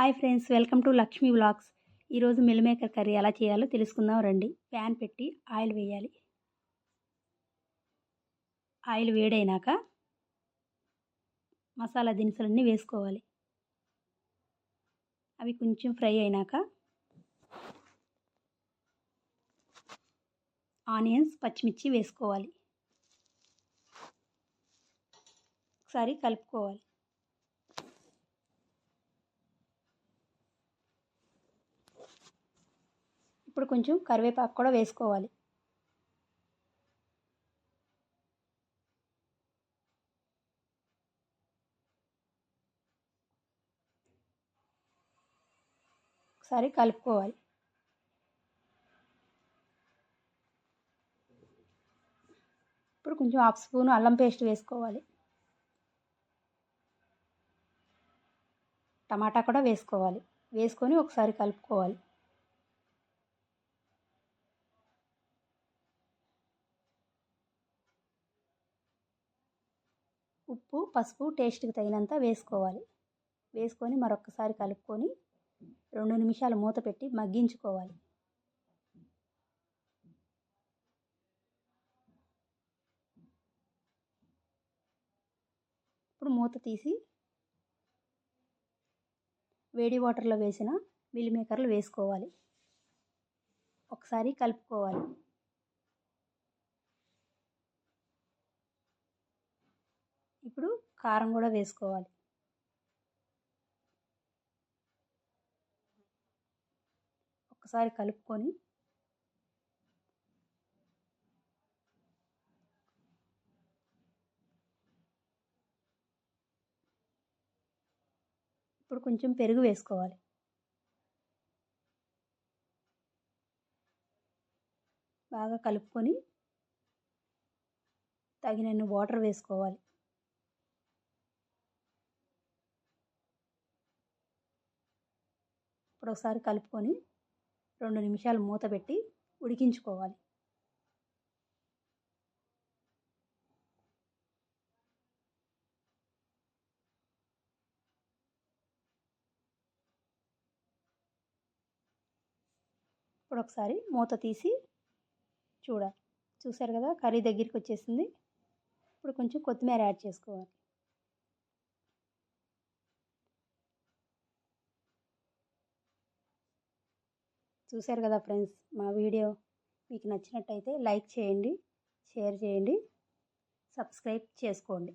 Hi friends welcome to Lakshmi vlogs. ఈరోజు meal maker curry ఎలా చేయాలో తెలుసుకుందాం రండి. ప్యాన్ పెట్టి ఆయిల్ వేయాలి. ఆయిల్ వేడైనాక మసాలా దినుసులన్నీ వేసుకోవాలి. అవి కొంచెం ఫ్రై అయినాక ఆనియన్స్ పచ్చిమిర్చి వేసుకోవాలి. ఒకసారి కలుపుకోవాలి. ఇప్పుడు కొంచెం కరివేపాకు కూడా వేసుకోవాలి. ఒకసారి కలుపుకోవాలి. ఇప్పుడు కొంచెం హాఫ్ స్పూన్ అల్లం పేస్ట్ వేసుకోవాలి. టమాటా కూడా వేసుకోవాలి. వేసుకొని ఒకసారి కలుపుకోవాలి. ఉప్పు పసుపు టేస్ట్కి తగినంత వేసుకోవాలి. వేసుకొని మరొకసారి కలుపుకొని రెండు నిమిషాలు మూత పెట్టి మగ్గించుకోవాలి. ఇప్పుడు మూత తీసి వేడి వాటర్లో వేసిన మిల్ మేకర్లు వేసుకోవాలి. ఒకసారి కలుపుకోవాలి. ఇప్పుడు కారం కూడా వేసుకోవాలి. ఒకసారి కలుపుకొని ఇప్పుడు కొంచెం పెరుగు వేసుకోవాలి. బాగా కలుపుకొని తగినన్ని వాటర్ వేసుకోవాలి. ఇప్పుడు ఒకసారి కలుపుకొని రెండు నిమిషాలు మూత పెట్టి ఉడికించుకోవాలి. ఇప్పుడు ఒకసారి మూత తీసి చూడాలి. చూసారు కదా కర్రీ దగ్గరికి వచ్చేసింది. ఇప్పుడు కొంచెం కొత్తిమీర యాడ్ చేసుకోవాలి. చూశారు కదా ఫ్రెండ్స్ మా వీడియో. మీకు నచ్చినట్టయితే లైక్ చేయండి షేర్ చేయండి సబ్స్క్రైబ్ చేసుకోండి.